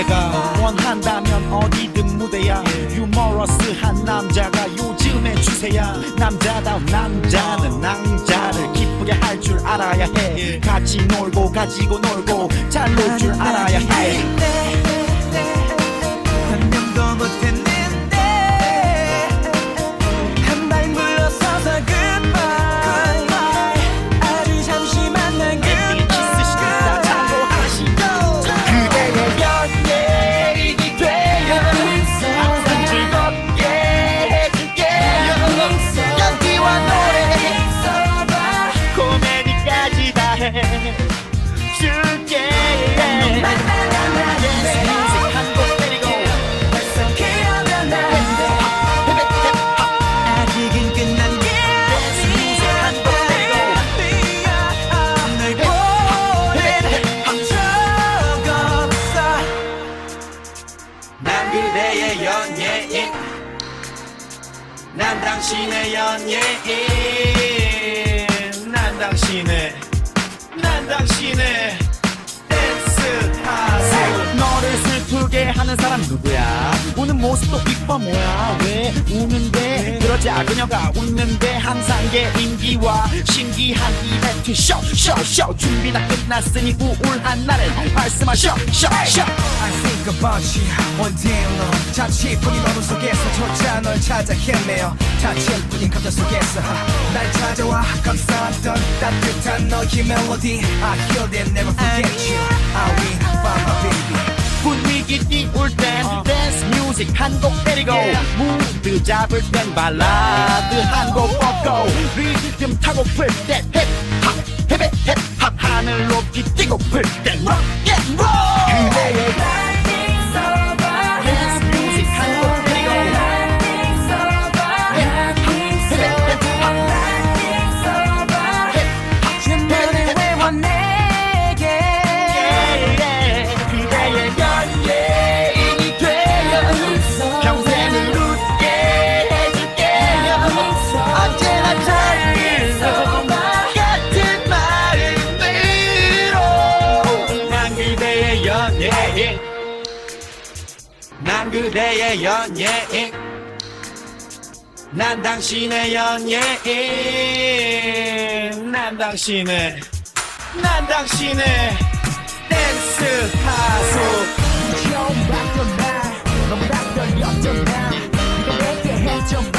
그대가 원한다면 어디든 무대야. 유머러스한 남자가 요즘의 추세야. 남자다운 남자는 낭자를 기쁘게 할 줄 알아야 해. 같이 놀고 가지고 놀고 잘 놀 줄 알아야 해 난 당신의 연예인. 난 당신의 난 당신의 댄스 가수. 너를 슬프게 하는 사람 누구야? 우는 모습도 이뻐 뭐야? 왜 우는 데 그러자 그녀가 웃는데 항상 개인기와 신기한 이벤트. 쇼쇼쇼. 준비 다 끝났으니 우울한 나를 말씀하셔 쇼쇼. I think about you alone 자취뿐인 어둠 속에서 조차 널 찾아 헤매어 자취뿐인 감정 속에서 날 찾아와 감싸던 따뜻한 너의 멜로디. I hear them never forget you. I will find my baby? 분위기 띄울 땐 댄스 뮤직 한곡 때리고 무드 잡을 땐 발라드 한곡 뻗고 리듬 타고 풀때 힙합 힙힙 힙합 난 그대의 연예인. 난 당신의 연예인. 난 당신의 난 당신의 댄스 가수. 처음 봤던 날넌 봤던 여전 날 네가 내게 해준